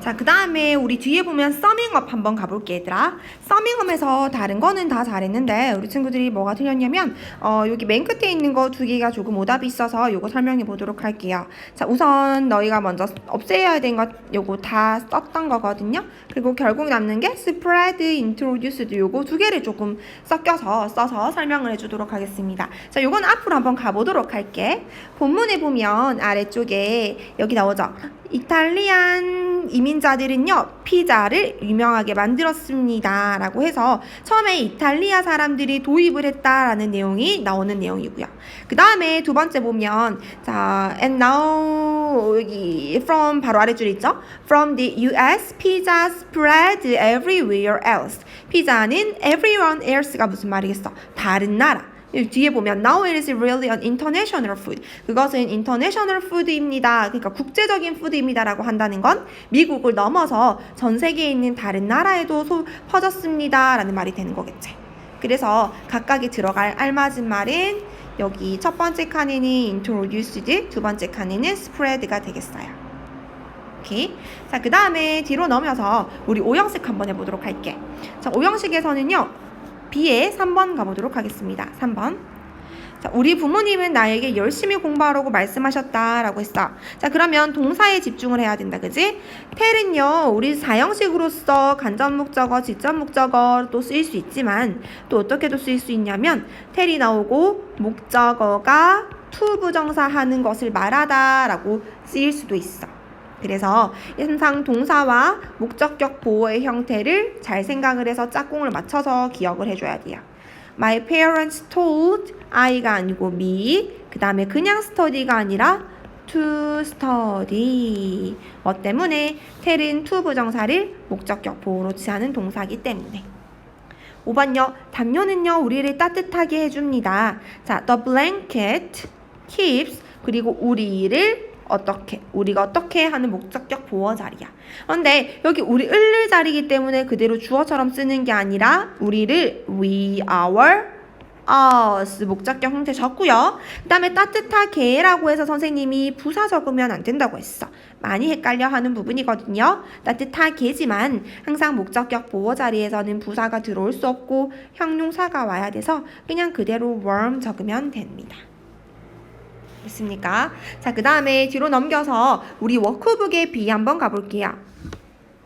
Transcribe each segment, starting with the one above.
자, 그 다음에 우리 뒤에 보면 서밍업 한번 가볼게, 얘들아. 서밍업에서 다른 거는 다 잘했는데, 우리 친구들이 뭐가 틀렸냐면, 어, 여기 맨 끝에 있는 거 두 개가 조금 오답이 있어서 요거 설명해 보도록 할게요. 자, 우선 너희가 먼저 없애야 된 것, 요거 다 썼던 거거든요. 그리고 결국 남는 게 spread, introduced 요거 두 개를 조금 섞여서 써서 설명을 해주도록 하겠습니다. 자, 요건 앞으로 한번 가보도록 할게. 본문에 보면 아래쪽에 여기 나오죠. 이탈리안 이민자들은요 피자를 유명하게 만들었습니다 라고 해서 처음에 이탈리아 사람들이 도입을 했다라는 내용이 나오는 내용이고요. 그 다음에 두 번째 보면 자 and now 여기 from 바로 아래줄에 있죠? from the US pizza spread everywhere else. 피자는 everyone else가 무슨 말이겠어? 다른 나라. 이 뒤에 보면 now it is really an international food. 그것은 international food입니다. 그러니까 국제적인 푸드입니다라고 한다는 건 미국을 넘어서 전 세계에 있는 다른 나라에도 소, 퍼졌습니다라는 말이 되는 거겠지. 그래서 각각이 들어갈 알맞은 말은 여기 첫 번째 칸에는 introduced, 두 번째 칸에는 spread가 되겠어요. 오케이. 자, 그 다음에 뒤로 넘어서 우리 오형식 한번 해보도록 할게. 자, 오형식에서는요. B에 3번 가보도록 하겠습니다. 3번. 자, 우리 부모님은 나에게 열심히 공부하라고 말씀하셨다라고 했어. 자, 그러면 동사에 집중을 해야 된다. 그지? 텔은요, 우리 사형식으로서 간접 목적어, 직접 목적어도 쓰일 수 있지만 또 어떻게도 쓰일 수 있냐면 텔이 나오고 목적어가 to 부정사 하는 것을 말하다라고 쓰일 수도 있어. 그래서 현상 동사와 목적격 보호의 형태를 잘 생각을 해서 짝꿍을 맞춰서 기억을 해줘야 돼요. My parents told I가 아니고 me. 그 다음에 그냥 study가 아니라 to study. 뭐 때문에 텔은 to 부정사를 목적격 보호로 취하는 동사기 때문에. 5번요. 담요는요, 우리를 따뜻하게 해줍니다. 자, the blanket keeps 그리고 우리를 어떻게 우리가 어떻게 하는 목적격 보어 자리야. 그런데 여기 우리 을을 자리이기 때문에 그대로 주어처럼 쓰는 게 아니라 우리를 we, our, us 목적격 형태 적고요. 그다음에 따뜻하게라고 해서 선생님이 부사 적으면 안 된다고 했어. 많이 헷갈려 하는 부분이거든요. 따뜻하게지만 항상 목적격 보어 자리에서는 부사가 들어올 수 없고 형용사가 와야 돼서 그냥 그대로 warm 적으면 됩니다. 됐습니까? 자, 그 다음에 뒤로 넘겨서 우리 워크북의 B 한번 가볼게요.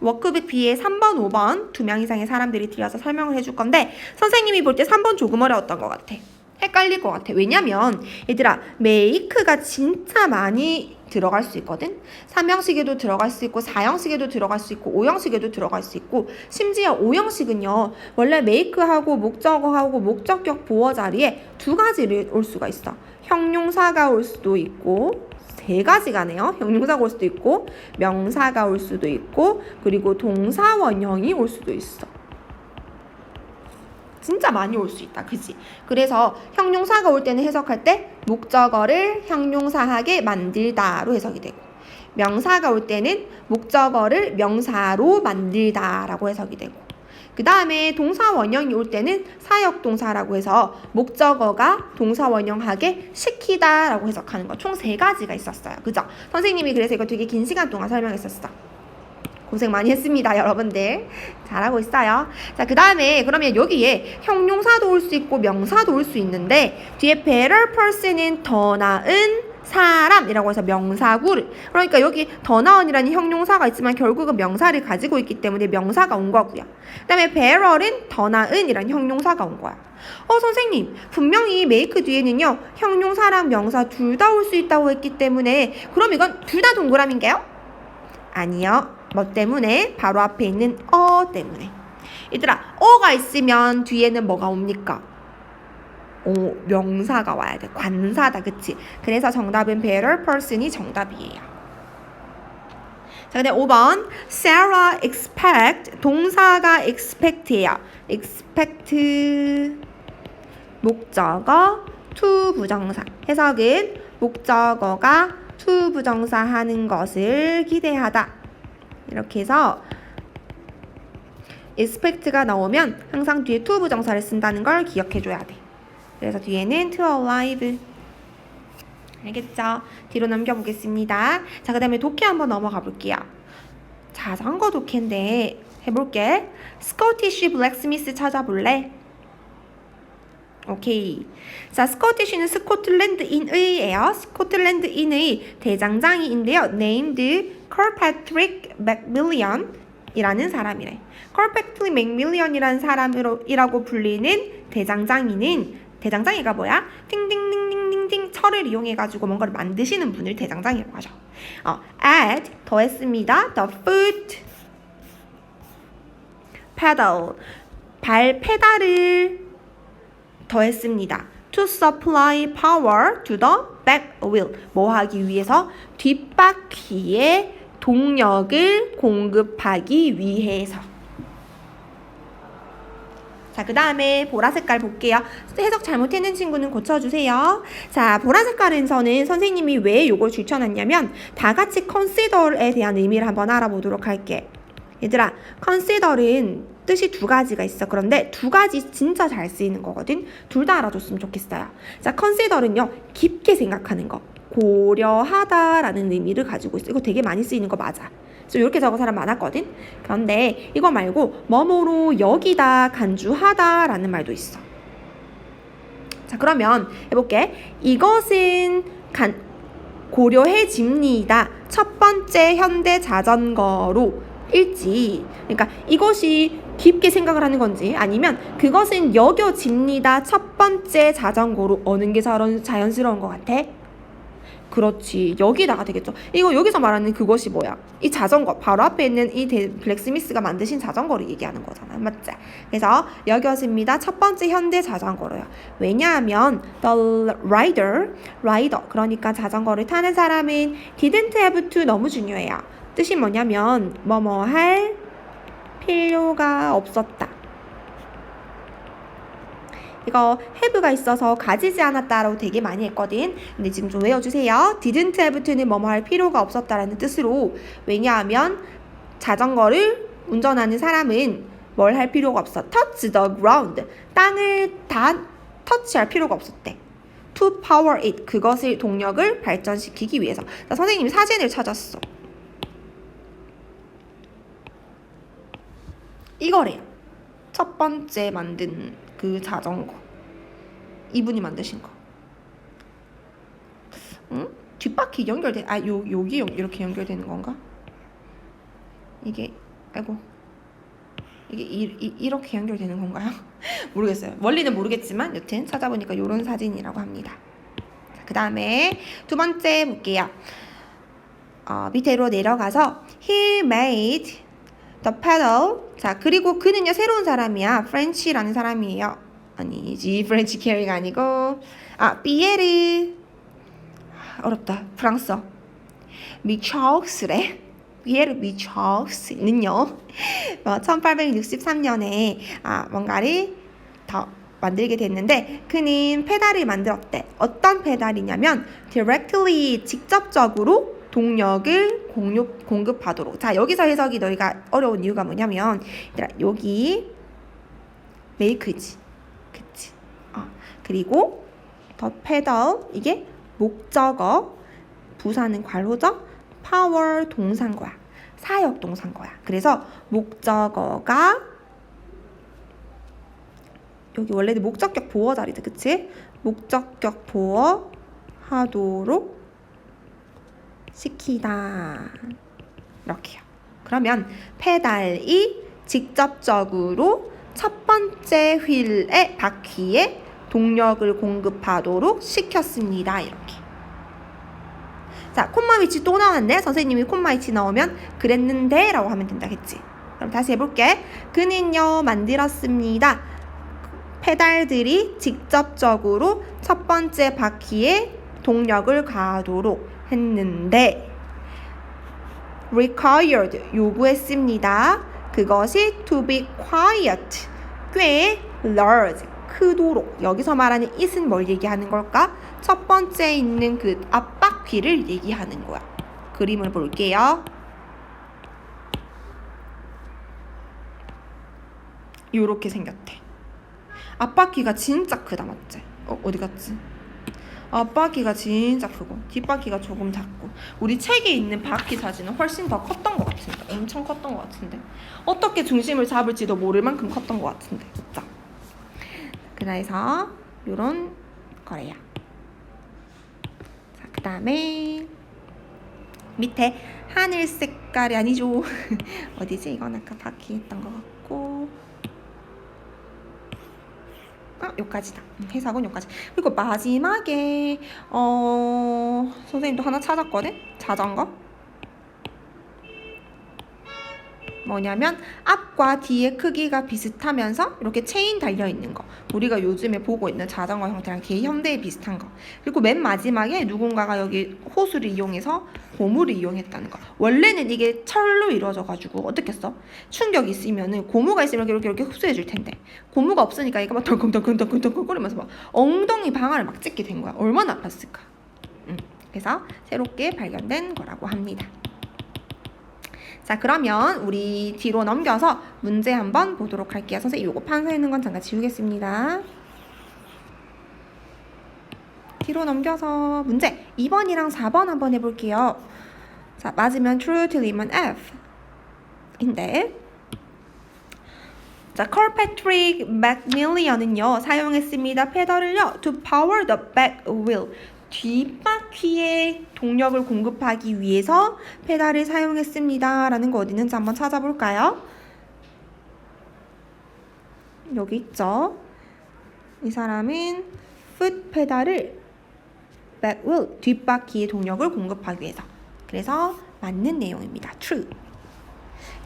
워크북 B에 3번, 5번 두 명 이상의 사람들이 들어서 설명을 해줄 건데 선생님이 볼 때 3번 조금 어려웠던 것 같아. 헷갈릴 것 같아. 왜냐면 얘들아 메이크가 진짜 많이 들어갈 수 있거든. 3형식에도 들어갈 수 있고 4형식에도 들어갈 수 있고 5형식에도 들어갈 수 있고 심지어 5형식은요. 원래 메이크하고 목적어하고 목적격 보어 자리에 두 가지를 올 수가 있어. 형용사가 올 수도 있고 세 가지가네요. 형용사가 올 수도 있고 명사가 올 수도 있고 그리고 동사 원형이 올 수도 있어. 진짜 많이 올 수 있다. 그지? 그래서 형용사가 올 때는 해석할 때 목적어를 형용사하게 만들다로 해석이 되고 명사가 올 때는 목적어를 명사로 만들다라고 해석이 되고 그 다음에 동사 원형이 올 때는 사역 동사라고 해서 목적어가 동사 원형하게 시키다라고 해석하는 거 총 세 가지가 있었어요. 그죠? 선생님이 그래서 이거 되게 긴 시간 동안 설명했었어. 고생 많이 했습니다, 여러분들. 잘하고 있어요. 자, 그 다음에 그러면 여기에 형용사도 올 수 있고 명사도 올 수 있는데 뒤에 better person은 더 나은 사람이라고 해서 명사구를 그러니까 여기 더 나은이라는 형용사가 있지만 결국은 명사를 가지고 있기 때문에 명사가 온 거고요. 그다음에 better은 더 나은이라는 형용사가 온 거야. 어 선생님 분명히 make 뒤에는요 형용사랑 명사 둘 다 올 수 있다고 했기 때문에 그럼 이건 둘 다 동그라미인가요? 아니요. 뭐 때문에? 바로 앞에 있는 어 때문에. 얘들아, 어가 있으면 뒤에는 뭐가 옵니까? 오, 명사가 와야 돼. 관사다. 그치? 그래서 정답은 better person이 정답이에요. 자, 근데 5번. Sarah expect. 동사가 expect예요. expect. 목적어 to 부정사. 해석은 목적어가 to 부정사 하는 것을 기대하다. 이렇게 해서 expect가 나오면 항상 뒤에 to 부정사를 쓴다는 걸 기억해 줘야 돼. 그래서 뒤에는 to alive. 알겠죠? 뒤로 넘겨보겠습니다. 자, 그 다음에 독해 한번 넘어가 볼게요. 자전거 독해인데 해볼게. 스코티쉬 블랙스미스 찾아볼래? 오케이. 자, 스코티쉬는 스코틀랜드인의예요. 스코틀랜드인의 대장장이인데요. named 컬패트릭 맥밀리언이라는 사람이래. 컬패트릭 맥밀리언이라는 사람이라고 불리는 대장장이는 대장장이가 뭐야? 띵띵띵띵띵띵 철을 이용해 가지고 뭔가를 만드시는 분을 대장장이라고 하죠. 어, add 더했습니다. the foot pedal 발 페달을 더했습니다. To supply power to the back wheel. 뭐 하기 위해서? 뒷바퀴에 동력을 공급하기 위해서. 자, 그 다음에 보라 색깔 볼게요. 해석 잘못했는 친구는 고쳐주세요. 자, 보라 색깔에서는 선생님이 왜 이걸 추천했냐면, 다 같이 consider에 대한 의미를 한번 알아보도록 할게. 얘들아, consider은 뜻이 두 가지가 있어. 그런데 두 가지 진짜 잘 쓰이는 거거든. 둘 다 알아줬으면 좋겠어요. 자, consider는요, 깊게 생각하는 거. 고려하다라는 의미를 가지고 있어. 이거 되게 많이 쓰이는 거 맞아. 그래서 이렇게 적은 사람 많았거든. 그런데 이거 말고 뭐뭐로 여기다 간주하다라는 말도 있어. 자, 그러면 해볼게. 이것은 간, 고려해집니다. 첫 번째 현대 자전거로 일지. 그러니까 이것이 깊게 생각을 하는 건지 아니면 그것은 여겨집니다. 첫 번째 자전거로 어느 게 자연, 자연스러운 것 같아? 그렇지. 여기다가 되겠죠. 이거 여기서 말하는 그것이 뭐야? 이 자전거. 바로 앞에 있는 이 데, 블랙스미스가 만드신 자전거를 얘기하는 거잖아 맞지? 그래서 여기였습니다. 첫 번째 현대 자전거로요. 왜냐하면 the rider rider. 그러니까 자전거를 타는 사람은 didn't have to 너무 중요해요 뜻이 뭐냐면 뭐뭐 할 필요가 없었다 이거 have가 있어서 가지지 않았다라고 되게 많이 했거든. 근데 지금 좀 외워주세요. didn't have to는 뭐뭐 할 필요가 없었다라는 뜻으로 왜냐하면 자전거를 운전하는 사람은 뭘 할 필요가 없어. touch the ground. 땅을 다 터치할 필요가 없었대. to power it. 그것을 동력을 발전시키기 위해서. 자, 선생님이 사진을 찾았어. 이거래요. 첫 번째 만든 그 자전거. 이분이 만드신 거. 응? 뒷바퀴 연결돼. 아, 요 여기 연- 이렇게 연결되는 건가? 이게 아이고. 이게 이, 이, 이 렇게 연결되는 건가요? 모르겠어요. 원리는 모르겠지만 여튼 찾아보니까 요런 사진이라고 합니다. 그 다음에 두 번째 볼게요. 어, 밑으로 내려가서 He made the pedal. 자, 그리고 그는요, 새로운 사람이야. 프렌치라는 사람이에요. 아니지, 프렌치 캐리가 아니고. 아, 피에르. 아, 어렵다. 프랑스어. 미차우스래. 피에르 미차우스는요, 1863년에 아, 뭔가를 더 만들게 됐는데 그는 페달을 만들었대. 어떤 페달이냐면 directly 직접적으로 동력을 공유, 공급하도록. 자, 여기서 해석이 너희가 어려운 이유가 뭐냐면 얘들아, 여기 메이크지. 그치? 어. 그리고 더 페달 이게 목적어 부사는 관호적 파워 동사인 거야. 사역 동사인 거야. 그래서 목적어가 여기 원래는 목적격 보어 자리다. 그치? 목적격 보어 하도록 시키다. 이렇게요. 그러면 페달이 직접적으로 첫 번째 휠의 바퀴에 동력을 공급하도록 시켰습니다. 이렇게. 자, 콤마 위치 또 나왔네. 선생님이 콤마 위치 넣으면 그랬는데 라고 하면 된다. 했지? 그럼 다시 해볼게. 그는요, 만들었습니다. 페달들이 직접적으로 첫 번째 바퀴에 동력을 가하도록 했는데 required 요구했습니다. 그것이 to be quiet 꽤 large 크도록 여기서 말하는 it은 뭘 얘기하는 걸까? 첫 번째 있는 그 앞바퀴를 얘기하는 거야. 그림을 볼게요. 요렇게 생겼대. 앞바퀴가 진짜 크다 맞지? 어 어디 갔지? 앞바퀴가 진짜 크고 뒷바퀴가 조금 작고 우리 책에 있는 바퀴 사진은 훨씬 더 컸던 것 같은데 엄청 컸던 것 같은데 어떻게 중심을 잡을지도 모를 만큼 컸던 것 같은데. 자 그래서 요런 거래요. 자 그 다음에 밑에 하늘 색깔이 아니죠. 어디지? 이건 아까 바퀴 했던 것 같고 아. 음, 해석은 요까지. 그리고 마지막에 어 선생님도 하나 찾았거든. 자전거. 뭐냐면 앞과 뒤의 크기가 비슷하면서 이렇게 체인 달려 있는 거. 우리가 요즘에 보고 있는 자전거 형태랑 되게 현대에 비슷한 거. 그리고 맨 마지막에 누군가가 여기 호수를 이용해서 고무를 이용했다는 거. 원래는 이게 철로 이루어져 가지고 어떻게 써? 충격이 있으면은 고무가 있으면 이렇게 이렇게 흡수해 줄 텐데 고무가 없으니까 얘가 막 덜컹덜컹덜컹덜컹 거리면서 막 엉덩이 방아를 막 찍게 된 거야. 얼마나 아팠을까? 음, 그래서 새롭게 발견된 거라고 합니다. 자 그러면 우리 뒤로 넘겨서 문제 한번 보도록 할게요. 선생님 요거 판서 있는 건 잠깐 지우겠습니다. 뒤로 넘겨서 문제 2번이랑 4번 한번 해볼게요. 자 맞으면 true, 틀리면 F. 인데 자, 컬패트릭 맥밀리언은요 사용했습니다. 페달을요 to power the back wheel 뒷바퀴 에 동력을 공급하기 위해서 페달을 사용했습니다 라는 거 어디 있는지 한번 찾아볼까요? 여기 있죠. 이 사람은 foot 페달을 back wheel 뒷바퀴에 동력을 공급하기 위해서 그래서 맞는 내용입니다. true.